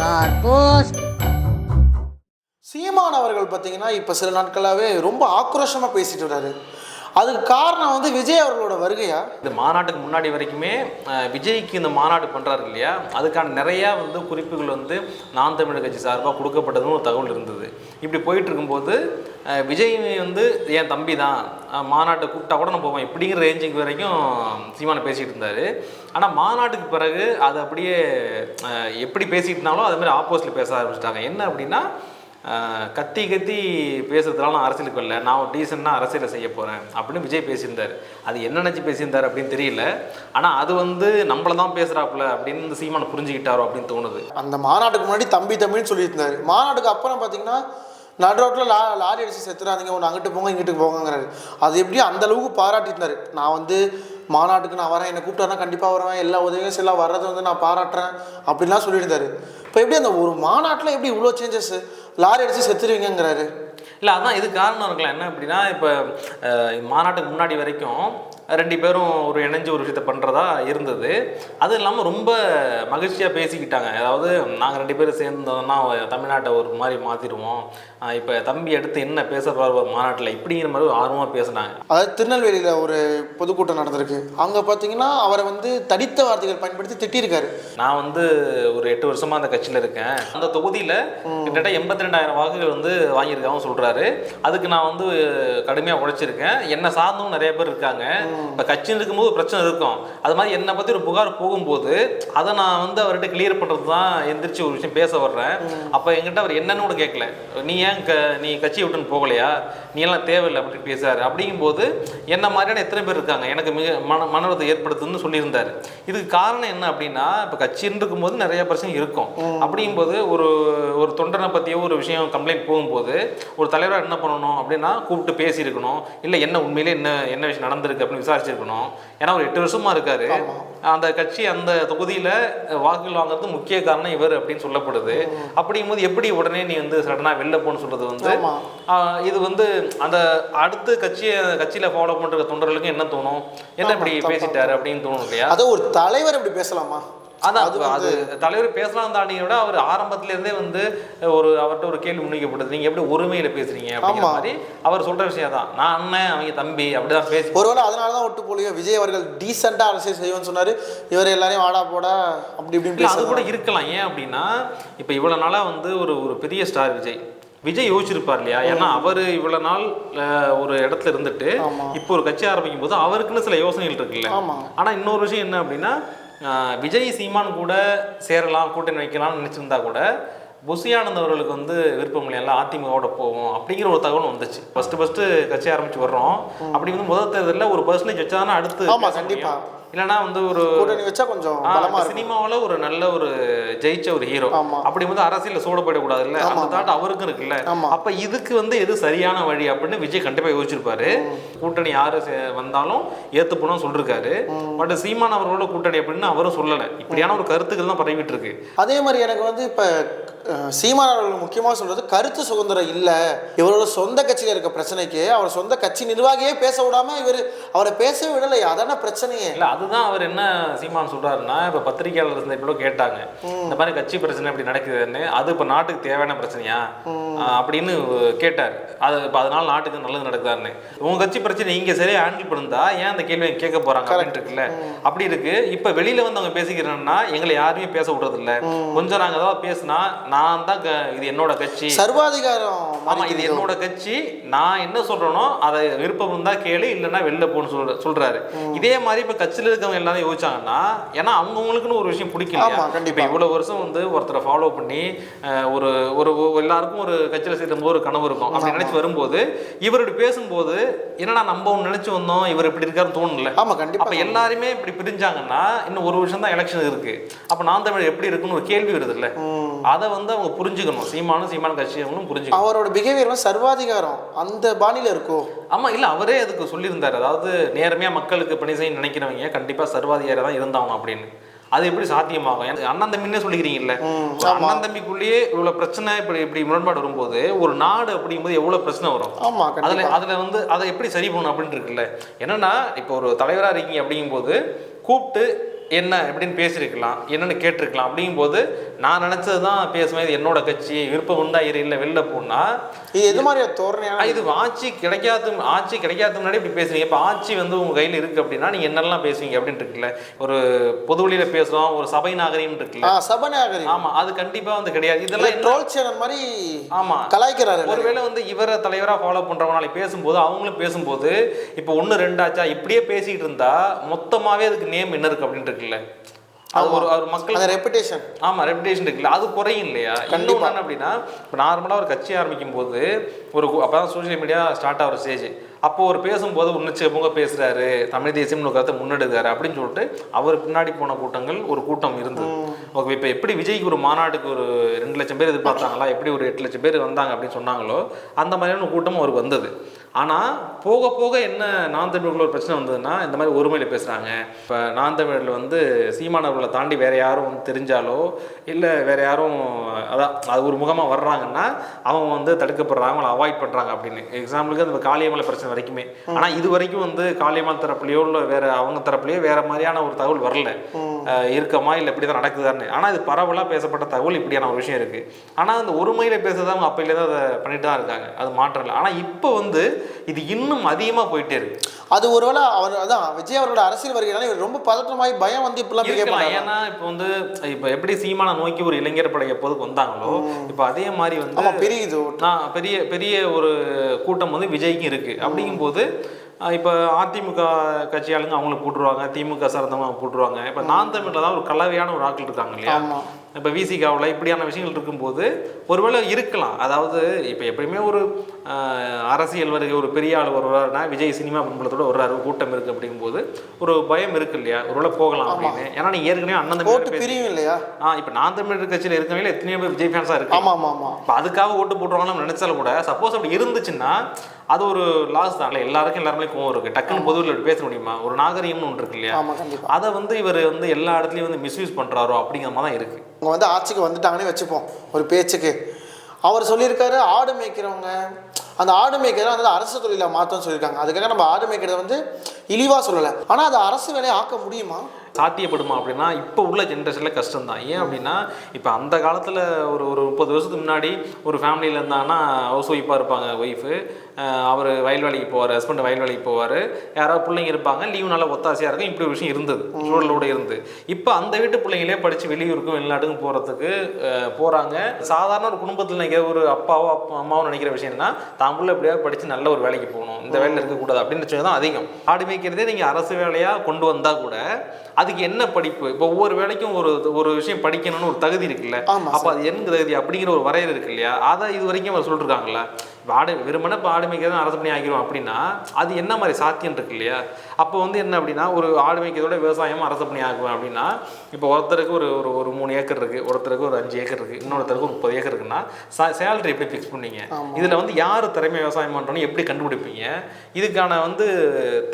கார்போஸ். சீமான் அவர்கள் பார்த்தீங்கன்னா இப்போ சில நாட்களாகவே ரொம்ப ஆக்ரோஷமாக பேசிட்டு வர்றாரு. அதுக்கு காரணம் வந்து விஜய் அவர்களோட வருகையா? இந்த மாநாட்டுக்கு முன்னாடி வரைக்குமே விஜய்க்கு இந்த மாநாடு பண்ணுறாரு இல்லையா? அதுக்கான நிறையா வந்து குறிப்புகள் வந்து நான் தமிழர் கட்சி சார்பாக கொடுக்கப்பட்டதுன்னு ஒரு தகவல் இருந்தது. இப்படி போயிட்டு இருக்கும்போது விஜய் வந்து என் தம்பி தான்? மாநாட்டை கூப்பிட்டா கூட நான் போவேன் இப்படிங்கிற ரேஞ்சுக்கு வரைக்கும் சீமான பேசிகிட்டு இருந்தார். ஆனால் மாநாட்டுக்கு பிறகு அது அப்படியே எப்படி பேசிகிட்டு இருந்தாலும் அதுமாதிரி ஆப்போசிட்டில் பேச ஆரம்பிச்சிட்டாங்க. என்ன அப்படின்னா கத்தி கத்தி பேசுறதுனால நான் அரசியலுக்கு வரல. நான் ஒரு டீசெண்டாக அரசியலை செய்ய போகிறேன் அப்படின்னு விஜய் பேசியிருந்தார். அது என்ன நினச்சி பேசியிருந்தார் அப்படின்னு தெரியல. ஆனால் அது வந்து நம்மள தான் பேசுகிறாப்புல அப்படின்னு இந்த சீமானை புரிஞ்சுக்கிட்டாரோ அப்படின்னு தோணுது. அந்த மாநாட்டுக்கு முன்னாடி தம்பி தம்பின்னு சொல்லியிருந்தார். மாநாட்டுக்கு அப்புறம் பார்த்தீங்கன்னா நடு ரோட்டில் லா லாரி அடிச்சு செத்துறாதீங்க ஒன்று அங்கிட்டு போங்க இங்கிட்டு போங்கிறாரு அது எப்படி அந்தளவுக்கு அளவுக்கு நான் வந்து மாநாட்டுக்கு நான் வரேன் என்னை கூப்பிட்டாருன்னா கண்டிப்பாக வருவேன் எல்லா உதவியும் சரி வர்றது வந்து நான் பாராட்டுறேன் அப்படின்லாம் சொல்லியிருந்தாரு. இப்போ எப்படி அந்த ஒரு மாநாட்டில் எப்படி இவ்வளோ சேஞ்சஸ் லாரி அடிச்சு செத்துருவீங்கிறாரு இல்லை அதான் இது காரணம் இருக்கலாம் என்ன அப்படின்னா இப்போ மாநாட்டுக்கு முன்னாடி வரைக்கும் ரெண்டு பேரும் ஒரு இணைஞ்சு ஒரு விஷயத்த பண்ணுறதா இருந்தது. அது இல்லாமல் ரொம்ப மகிழ்ச்சியாக பேசிக்கிட்டாங்க. அதாவது நாங்கள் ரெண்டு பேரும் சேர்ந்தோம்னா தமிழ்நாட்டை ஒரு மாதிரி மாற்றிடுவோம் இப்போ தம்பி எடுத்து என்ன பேச போகிற மாநாட்டில். இப்படிங்கிற மாதிரி ஒரு ஆர்வமாக பேசுனாங்க. அதாவது திருநெல்வேலியில் ஒரு பொதுக்கூட்டம் நடந்திருக்கு. அங்கே பார்த்தீங்கன்னா அவரை வந்து தடித்த வார்த்தைகள் பயன்படுத்தி திட்டியிருக்காரு. நான் வந்து ஒரு எட்டு வருஷமா அந்த கட்சியில் இருக்கேன். அந்த தொகுதியில் கிட்டத்தட்ட எண்பத்தி ரெண்டாயிரம் வாக்குகள் வந்து வாங்கியிருக்காங்க சொல்றாரு. அதுக்கு நான் வந்து கடுமையாக உழைச்சிருக்கேன். என்னை சார்ந்தும் நிறைய பேர் இருக்காங்க. இப்போ கட்சியில் இருக்கும்போது ஒரு பிரச்சனை இருக்கும். அது மாதிரி என்னை பற்றி ஒரு புகார் போகும்போது அதை நான் வந்து அவர்கிட்ட கிளியர் பண்ணுறது தான் எந்திரிச்சு ஒரு விஷயம் பேச வர்றேன். அப்போ என்கிட்ட அவர் என்னன்னு கூட கேட்கல. நீ ஏன் க நீ கட்சியை விட்டுன்னு போகலையா? நீ எல்லாம் தேவையில்லை அப்படின்னு பேசுறாரு அப்படிங்கும்போது என்ன மாதிரியான எத்தனை பேர் இருக்காங்க? எனக்கு மிக மன மனவரத்தை ஏற்படுத்துன்னு சொல்லியிருந்தாரு. இதுக்கு காரணம் என்ன அப்படின்னா இப்போ கட்சின்னு இருக்கும்போது நிறைய பிரச்சனை இருக்கும். அப்படிங்கும்போது ஒரு ஒரு தொண்டனை பற்றியோ ஒரு விஷயம் கம்ப்ளைண்ட் போகும்போது ஒரு தலைவராக என்ன பண்ணணும் அப்படின்னா கூப்பிட்டு பேசியிருக்கணும். இல்லை என்ன உண்மையிலே என்ன என்ன விஷயம் நடந்திருக்கு அப்படின்னு விசாரிச்சிருக்கணும். ஏன்னா ஒரு எட்டு வருஷமா இருக்காரு. அந்த கட்சி அந்த தொகுதியில் வாக்குகள் வாங்குறது முக்கிய காரணம் இவர் அப்படின்னு சொல்லப்படுது. அப்படிங்கும்போது எப்படி உடனே நீ வந்து சடனாக வெளில போன்னு சொல்றது வந்து இது வந்து அந்த அடுத்து கட்சியை கட்சியில் ஃபாலோ பண்ணுற தொண்டர்களுக்கு என்ன தோணும்? என்ன இப்படி பேசிட்டாரு அப்படின்னு தோணும் இல்லையா? அதை ஒரு தலைவர் இப்படி பேசலாமா? அதான் அது தலைவர் பேசலாம் தாண்டிய விட அவர் ஆரம்பத்துல இருந்தே வந்து ஒரு அவர்கிட்ட ஒரு கேள்வி முன்வைக்கப்படுது நீங்க எப்படி ஒருமையில பேசுறீங்க அப்படிங்கிற. மாதிரி அவர் சொல்ற விஷயம் தான். நான் அண்ணன் அவங்க தம்பி அப்படிதான் பேசி ஒருவேளை அதனால தான் ஒட்டு போலியோ விஜய் அவர்கள் டீசெண்டாக அரசியல் செய்வோம்னு சொன்னாரு. இவர் எல்லாரையும் வாடா போடா அப்படி இப்படின்னு அது கூட இருக்கலாம். ஏன் அப்படின்னா இப்போ இவ்வளவு நாளா வந்து ஒரு ஒரு பெரிய ஸ்டார் விஜய். விஜய் யோசிச்சிருப்பார் இல்லையா? ஏன்னா அவர் இவ்வளவு நாள் ஒரு இடத்துல இருந்துட்டு. இப்போ ஒரு கட்சி ஆரம்பிக்கும் போது அவருக்குன்னு சில யோசனைகள் இருக்குல்ல. ஆனா இன்னொரு விஷயம் என்ன அப்படின்னா விஜய் சீமான் கூட சேரலாம் கூட்டணி வைக்கலாம்னு நினைச்சிருந்தா கூட புசியானந்த் அவர்களுக்கு வந்து விருப்பம் இல்லையா? அதிமுகவோட போவோம் அப்படிங்கிற ஒரு தகவல் வந்துச்சு. ஃபர்ஸ்ட் ஃபர்ஸ்ட் கட்சி ஆரம்பிச்சு வர்றோம். அப்படி வந்து முதல் தேர்தலில் ஒரு பர்சன்டேஜ் வச்சாதானே அடுத்து பேச இல்லைன்னா வந்து ஒரு கூட்டணி வச்சா கொஞ்சம் சினிமாவில் ஒரு நல்ல ஒரு ஜெயிச்ச ஒரு ஹீரோ. அப்படி வந்து அரசியல சூடப்படக்கூடாது இல்ல? ஆமா, அந்த. தாட் அவருக்கும் இருக்குல்ல. அப்ப இதுக்கு வந்து எது சரியான வழி அப்படின்னு விஜய் கண்டிப்பா யோசிச்சிருப்பாரு. கூட்டணி யாரு வந்தாலும் ஏத்துப்பணும் சொல்லிருக்காரு. பட் சீமான் அவர்களோட கூட்டணி அப்படின்னு அவரும் சொல்லல. இப்படியான ஒரு கருத்துக்கள் தான் பரவிட்டு இருக்கு அதே மாதிரி எனக்கு வந்து இப்போ சீமான் அவர்கள் முக்கியமாக சொல்றது கருத்து சுதந்திரம் இல்லை. இவரோட சொந்த கட்சியில் இருக்க பிரச்சனைக்கு அவர் சொந்த கட்சி நிர்வாகியே பேச விடாம இவர் அவரை பேசவே விடலை அதான பிரச்சனையே. இல்ல அதுதான் அவர் என்ன சீமான் சொல்றாருன்னா இப்ப பத்திரிகையாளர் இருந்த இப்போ கேட்டாங்க. இந்த மாதிரி கட்சி பிரச்சனை இப்படி நடக்குதுன்னு அது இப்ப நாட்டுக்கு தேவையான பிரச்சனையா? அப்படின்னு கேட்டார். அது இப்ப அதனால நாட்டுக்கு நல்லது நடக்குதான்னு. உங்க கட்சி பிரச்சனை இங்க சரியா ஹேண்டில் பண்ணுதா? ஏன் அந்த கேள்வியை கேட்க போறாங்க அப்படின்ட்டு இருக்குல்ல? அப்படி இருக்கு. இப்ப வெளியில வந்து அவங்க பேசிக்கிறேன்னா எங்களை யாருமே பேச விடுறது இல்ல கொஞ்சம் நாங்க ஏதாவது பேசினா நான் தான் இது என்னோட கட்சி. சர்வாதிகாரம் ஆமா இது என்னோட கட்சி. நான் என்ன சொல்றேனோ அதை விருப்பம் இருந்தா கேளு இல்லைன்னா வெளில போன்னு சொல்ற சொல்றாரு. இதே மாதிரி இப்ப கட்சியில இருக்கவங்க எல்லாரும் யோசிச்சாங்கன்னா ஏன்னா அவங்கவுங்களுக்குன்னு ஒரு விஷயம் பிடிக்கல கண்டிப்பா. இவ்வளவு வருஷம் வந்து ஒருத்தரை ஃபாலோ பண்ணி ஒரு ஒரு எல்லாருக்கும் ஒரு கட்சியில சேரும்போது ஒரு கனவு இருக்கும். அப்படி நினைச்சு வரும்போது இவர் இப்படி பேசும்போது என்னடா நம்ம ஒண்ணு நினைச்சு வந்தோம் இவர் இப்படி இருக்காருன்னு தோணல ஆமா கண்டிப்பா. அப்ப எல்லாருமே இப்படி பிரிஞ்சாங்கன்னா இன்னும் ஒரு வருஷம் தான் எலெக்ஷன் இருக்கு. அப்ப நான் தமிழ் எப்படி இருக்குன்னு ஒரு கேள்வி வருது இல்ல அதை வந்து அவங்க புரிஞ்சுக்கணும். சீமானும் சீமான் கட்சியவங்களும் புரிஞ்சுக்கணும். அவரோட பிஹேவியர் வந்து சர்வாதிகாரம் அந்த பாணியில இருக்கோ? ஆமா இல்ல அவரே அதுக்கு சொல்லியிருந்தாரு. அதாவது நேர்மையா மக்களுக்கு பணி செய்ய நினைக்கிறவங்க கண்டிப்பா சர்வாதிகாரி தான் இருந்தாங்க அப்படின்னு. அது எப்படி சாத்தியமாகும்? அண்ணன் தம்பின்னே சொல்லிக்கிறீங்கல்ல. அண்ணன் தம்பிக்குள்ளேயே இவ்வளவு பிரச்சனை இப்படி இப்படி முரண்பாடு வரும்போது ஒரு நாடு அப்படிங்கும்போது எவ்வளவு பிரச்சனை வரும்? ஆமா அதுல அதுல வந்து அதை எப்படி சரி பண்ணணும் அப்படின்னு இருக்குல்ல. என்னன்னா இப்போ ஒரு தலைவரா இருக்கீங்க அப்படிங்கும்போது கூப்பிட்டு என்ன எப்படின்னு பேசியிருக்கலாம் என்னன்னு கேட்டிருக்கலாம். அப்படிங்கும்போது நான் நினச்சது தான் பேசுவேன் இது என்னோட கட்சி விருப்பம் உண்டா இரு இல்லை வெளில போனா. இது எது மாதிரி தோரணையான இது ஆட்சி கிடைக்காத ஆட்சி கிடைக்காத முன்னாடி இப்படி பேசுறீங்க. இப்போ ஆட்சி வந்து உங்க கையில் இருக்கு அப்படின்னா நீங்க என்னெல்லாம் பேசுவீங்க அப்படின்னு இருக்குல்ல? ஒரு பொது வழியில பேசுறோம் ஒரு சபை நாகரிகம் இருக்குல்ல? ஆ சபநாயகரி ஆமா அது கண்டிப்பா வந்து கிடையாது. இதெல்லாம் ட்ரோல் சேனல் மாதிரி ஆமா. கலாய்க்கிறாரு ஒருவேளை வந்து இவரை தலைவரா ஃபாலோ பண்றவங்க நாளைக்கு பேசும்போது அவங்களும் பேசும்போது இப்போ ஒன்று ரெண்டாச்சா இப்படியே பேசிட்டு இருந்தா மொத்தமாவே அதுக்கு நேம் என்ன இருக்கு அப்படின்னு இருக்குல்ல? அது ஒரு ஒரு மக்கள் ரெப்புடேஷன் ஆமா ரெப்புடேஷன் இருக்குல்ல. அது குறையும் இல்லையா? இன்னொன்று என்ன அப்படின்னா இப்போ நார்மலாக ஒரு கட்சி ஆரம்பிக்கும் போது ஒரு அப்போ தான் சோஷியல் மீடியா ஸ்டார்ட் ஆகிற ஸ்டேஜ் அப்போ ஒரு பேசும்போது உன்னச்சமுக பேசுறாரு. தமிழ் தேசியம்னு கருத்தை முன்னெடுக்கிறாரு அப்படின்னு சொல்லிட்டு அவர் பின்னாடி போன கூட்டங்கள் ஒரு கூட்டம் இருந்தது. ஓகே இப்போ எப்படி விஜய்க்கு ஒரு மாநாட்டுக்கு ஒரு ரெண்டு லட்சம் பேர் எதிர்பார்த்தாங்களா? எப்படி ஒரு எட்டு லட்சம் பேர் வந்தாங்க அப்படின்னு சொன்னாங்களோ அந்த மாதிரியான கூட்டம் அவருக்கு வந்தது. ஆனால் போக போக என்ன நான் தமிழுக்குள்ள ஒரு பிரச்சனை வந்ததுன்னா இந்த மாதிரி ஒருமையில் பேசுகிறாங்க இப்போ நான் தமிழில் வந்து சீமானவர்களை தாண்டி வேற யாரும் வந்து தெரிஞ்சாலோ இல்லை வேற யாரும் அதான் அது ஒரு முகமாக வர்றாங்கன்னா அவங்க வந்து தடுக்கப்படுறாங்க அவங்கள அவாய்ட் பண்ணுறாங்க அப்படின்னு. எக்ஸாம்பிளுக்கு அந்த காளியமலை பிரச்சனை வரைக்குமே. ஆனால் இது வரைக்கும் வந்து காளியமலை தரப்புலையோ இல்லை வேற அவங்க தரப்புலையோ வேற மாதிரியான ஒரு தகவல் வரல. இருக்கமா இல்லை இப்படி தான் நடக்குதான்னு. ஆனால் இது பரவலாக பேசப்பட்ட தகவல் இப்படியான ஒரு விஷயம் இருக்குது ஆனால் அந்த ஒருமையில் பேசுறது அவங்க அப்பையிலேருந்து அதை பண்ணிட்டு தான் இருக்காங்க. அது மாற்றம் இல்லை. ஆனால் இப்போ வந்து இது இன்னும் அதிகமாக போயிட்டே இருக்கு. அது ஒருவேளை அவர் அதான் விஜய் அவரோட அரசியல் வருகிறால இவர் ரொம்ப பதற்றமாகி பயம் வந்து இப்பெல்லாம் ஏன்னா இப்போ வந்து இப்போ எப்படி சீமானை நோக்கி ஒரு இளைஞர் படை எப்போதுக்கு வந்தாங்களோ இப்போ அதே மாதிரி வந்து பெரிய நான் பெரிய பெரிய ஒரு கூட்டம் வந்து விஜய்க்கும் இருக்கு. அப்படிங்கும்போது இப்போ அதிமுக கட்சி ஆளுங்க அவங்கள போட்டுருவாங்க திமுக சார்ந்தவங்க போட்டுருவாங்க இப்போ நான் தமிழில் தான் ஒரு கலவையான ஒரு ஆட்கள் இருக்காங்க இல்லையா? இப்போ விசிகாவில் இப்படியான விஷயங்கள் இருக்கும்போது ஒருவேளை இருக்கலாம். அதாவது இப்போ எப்பயுமே ஒரு அரசியல் வருகை ஒரு பெரிய ஆள் வருவாருன்னா விஜய் சினிமா பின்பலத்தோட வர்றாரு. கூட்டம் இருக்கு அப்படிங்கும்போது ஒரு பயம் இருக்கு இல்லையா? ஒருவேளை போகலாம் அப்படின்னு. ஏன்னா நீ ஏற்கனவே அண்ணன் தம்பி பிரியும் இல்லையா? ஆ இப்போ நான் தமிழர் கட்சியில் இருக்கவங்களே எத்தனையோ பேர் விஜய் ஃபேன்ஸாக இருக்கு. ஆமா ஆமா ஆமா. இப்போ அதுக்காக ஓட்டு போட்டுருவாங்கன்னு நினைச்சாலும் கூட சப்போஸ் அப்படி இருந்துச்சுன்னா அது ஒரு லாஸ் தான். இல்லை எல்லாருக்கும் எல்லாருமே கோவம் இருக்கு. டக்குன்னு பொதுவில் பேச முடியுமா? ஒரு நாகரிகம்னு ஒன்று இருக்கு இல்லையா? அதை வந்து இவர் வந்து எல்லா இடத்துலையும் வந்து மிஸ்யூஸ் பண்றாரோ அப்படிங்கிற மாதிரி தான் இருக்கு. அவங்க வந்து ஆட்சிக்கு வந்துட்டாங்கன்னே வச்சுப்போம். ஒரு பேச்சுக்கு. அவர் சொல்லியிருக்காரு ஆடு மேய்க்கிறவங்க அந்த ஆடு மேய்க்கிறத வந்து அரசு தொழிலை மாற்றம்னு சொல்லியிருக்காங்க. அதுக்காக நம்ம ஆடு மேய்க்கிறத வந்து இழிவாக சொல்லலை. ஆனால் அது அரசு வேலையை ஆக்க முடியுமா? சாத்தியப்படுமா அப்படின்னா இப்போ உள்ள ஜென்ரேஷனில் கஷ்டம் தான் ஏன் அப்படின்னா இப்போ அந்த காலத்தில் ஒரு ஒரு முப்பது வருஷத்துக்கு முன்னாடி ஒரு ஃபேமிலியில் இருந்தாங்கன்னா ஹவுஸ் ஒய்ஃபாக இருப்பாங்க ஒய்ஃபு அவர் வயல் வேலைக்கு போவார் ஹஸ்பண்ட் வயல் வேலைக்கு போவார். யாராவது பிள்ளைங்க இருப்பாங்க லீவு நல்லா ஒத்தாசையாக இருக்கும். இப்படி ஒரு விஷயம் இருந்தது. சூழலோட இருந்து. இப்போ அந்த வீட்டு பிள்ளைங்களே படித்து வெளியூருக்கும் வெளிநாட்டுக்கும் போகிறதுக்கு போகிறாங்க சாதாரண ஒரு குடும்பத்தில் நினைக்கிற ஒரு அப்பாவோ அப்பா அம்மாவோ நினைக்கிற விஷயம் என்ன தான் புள்ள எப்படியாவது படித்து நல்ல ஒரு வேலைக்கு போகணும். இந்த வேலையில் இருக்கக்கூடாது அப்படின்னு தான் அதிகம். ஆடு மேய்க்கிறதே நீங்கள் அரசு வேலையாக கொண்டு வந்தால் கூட அதுக்கு என்ன படிப்பு? இப்போ ஒவ்வொரு வேலைக்கும் ஒரு ஒரு விஷயம் படிக்கணும்னு ஒரு தகுதி இருக்குல்ல. அப்போ அது என்ன தகுதி அப்படிங்கிற ஒரு வரையறை இருக்கு இல்லையா? அதை இது வரைக்கும் அவர் சொல்லிருக்காங்களா ஆடு வெறுமனே இப்போ ஆடு மேய்க்கிறத அரசு பண்ணி ஆக்கிரும் அப்படின்னா அது என்ன மாதிரி சாத்தியம் இருக்கு இல்லையா? அப்போ வந்து என்ன அப்படின்னா ஒரு ஆடு மேய்க்கிறதோட விவசாயம் அரசு பண்ணி ஆக்குவேன் அப்படின்னா இப்போ ஒருத்தருக்கு ஒரு ஒரு ஒரு மூணு ஏக்கர் இருக்கு ஒருத்தருக்கு ஒரு அஞ்சு ஏக்கர் இருக்கு இன்னொருத்தருக்கு ஒரு முப்பது ஏக்கர் இருக்குன்னா சேலரி எப்படி ஃபிக்ஸ் பண்ணீங்க? இதில் வந்து யார் திறமை விவசாயம் பண்ணுறோன்னு எப்படி கண்டுபிடிப்பீங்க? இதுக்கான வந்து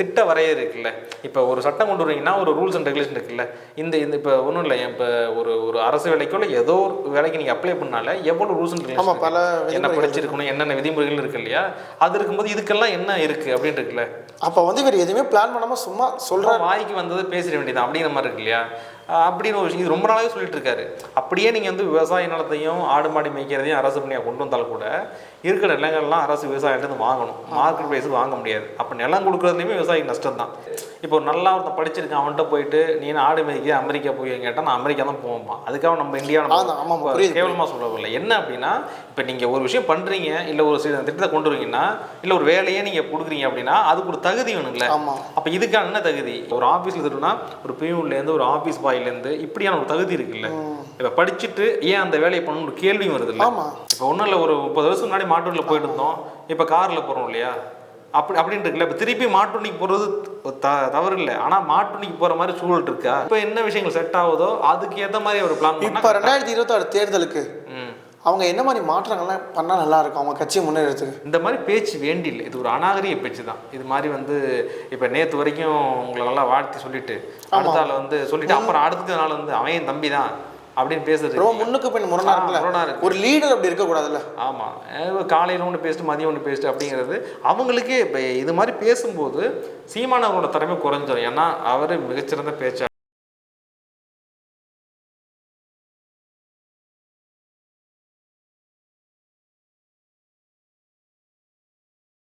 திட்ட வரையறை இருக்குல்ல. இப்போ ஒரு சட்டம் கொண்டு வரீங்கன்னா ஒரு ரூல்ஸ் அண்ட் ரெகுலேஷன் இருக்குல்ல. இந்த இந்த இப்போ ஒன்றும் இல்லை இப்போ ஒரு ஒரு அரசு வேலைக்கோ இல்லை ஏதோ ஒரு வேலைக்கு நீங்கள் அப்ளை பண்ணால எவ்வளோ ரூல்ஸ் அண்ட் ரெகுலேஷன் பல என்ன படிச்சிருக்கணும் என்னென்ன விதிமுறைகள் இருக்கு இல்லையா? அது இருக்கும்போது இதுக்கெல்லாம் என்ன இருக்கு அப்படின்னு இருக்குல்ல. அப்போ வந்து இவர் எதுவுமே பிளான் பண்ணாம சும்மா சொல்கிற வாய்க்கு வந்தது பேசிட வேண்டியது அப்படிங்கிற மாதிரி இருக்கு இல்லையா? அப்படின்னு ஒரு விஷயம். இது ரொம்ப நாளாவே சொல்லிட்டு இருக்காரு. அப்படியே நீங்கள் வந்து விவசாய நிலத்தையும் ஆடு மாடு மேய்க்கிறதையும் அரசு பண்ணியாக கொண்டு வந்தாலும் கூட இருக்கிற நிலங்கள்லாம் அரசு விவசாயிகிட்ட வாங்கணும். மார்க்கெட் ப்ரைஸுக்கு வாங்க முடியாது. அப்போ நிலம் கொடுக்குறதுலையுமே விவசாயிக்கு நஷ்டம் தான். இப்போ நல்லா ஒருத்தன் படிச்சிருக்கான். அவன்கிட்ட போயிட்டு நீ ஆடு மேய்க்க அமெரிக்கா போய் கேட்டால் நான் அமெரிக்கா தான் போவேன் அதுக்காக நம்ம இந்தியா. கேவலமாக சொல்ல வரல. என்ன அப்படின்னா இப்போ நீங்கள் ஒரு விஷயம் பண்ணுறீங்க இல்லை ஒரு திட்டத்தை கொண்டு வரீங்கன்னா இல்லை ஒரு வேலையே நீங்கள் கொடுக்குறீங்க அப்படின்னா அதுக்கு ஒரு தகுதி ஆமா. அப்போ இதுக்கான என்ன தகுதி? ஒரு ஆஃபீஸில் திருனா ஒரு பியூன்லேருந்து ஒரு ஆஃபீஸ் பாய்லேருந்து இப்படியான ஒரு தகுதி இருக்குல்ல? இப்போ படிச்சுட்டு ஏன் அந்த வேலையை பண்ணணும் ஒரு கேள்வியும் வருது இல்லை? இப்போ ஒன்றும் இல்லை ஒரு முப்பது வருஷம் முன்னாடி மாட்டூரில் போயிட்டு இருந்தோம். இப்போ காரில் போகிறோம் இல்லையா? அப்படி அப்படின்னு இருக்குல்ல? இப்போ திருப்பி மாட்டுவண்டிக்கு போகிறது த தவறு இல்லை. ஆனால் மாட்டுவண்டிக்கு போகிற மாதிரி சூழல் இருக்கா? இப்போ என்ன விஷயங்கள் செட் ஆகுதோ அதுக்கு ஏற்ற மாதிரி ஒரு பிளான் இப்போ ரெண்டாயிரத்தி இருபத்தாறு தேர்தலுக்கு அவங்க என்ன மாதிரி மாற்றங்கள்லாம் பண்ணா நல்லா இருக்கும் அவங்க கட்சியை முன்னேறதுக்கு. இந்த மாதிரி பேச்சு வேண்டியில்லை. இது ஒரு அநாகரிக பேச்சு தான். இது மாதிரி வந்து இப்போ நேற்று வரைக்கும் உங்களை நல்லா வாழ்த்தி சொல்லிட்டு அடுத்த வந்து சொல்லிட்டு அப்புறம் அடுத்த நாள் வந்து அவன் தம்பி தான் அப்படின்னு பேசுறது ரொம்ப முன்னுக்கு பின் முரணா இருக்குல்ல? இருக்கு. ஒரு லீடர் அப்படி இருக்கக்கூடாதுல்ல? ஆமாம் காலையில் ஒன்று பேசிட்டு மதியம் ஒன்று பேசிட்டு அப்படிங்கிறது அவங்களுக்கே இப்போ இது மாதிரி பேசும்போது சீமானவரோட திறமை குறைஞ்சிரும். ஏன்னா அவர் மிகச்சிறந்த பேச்சாளர்.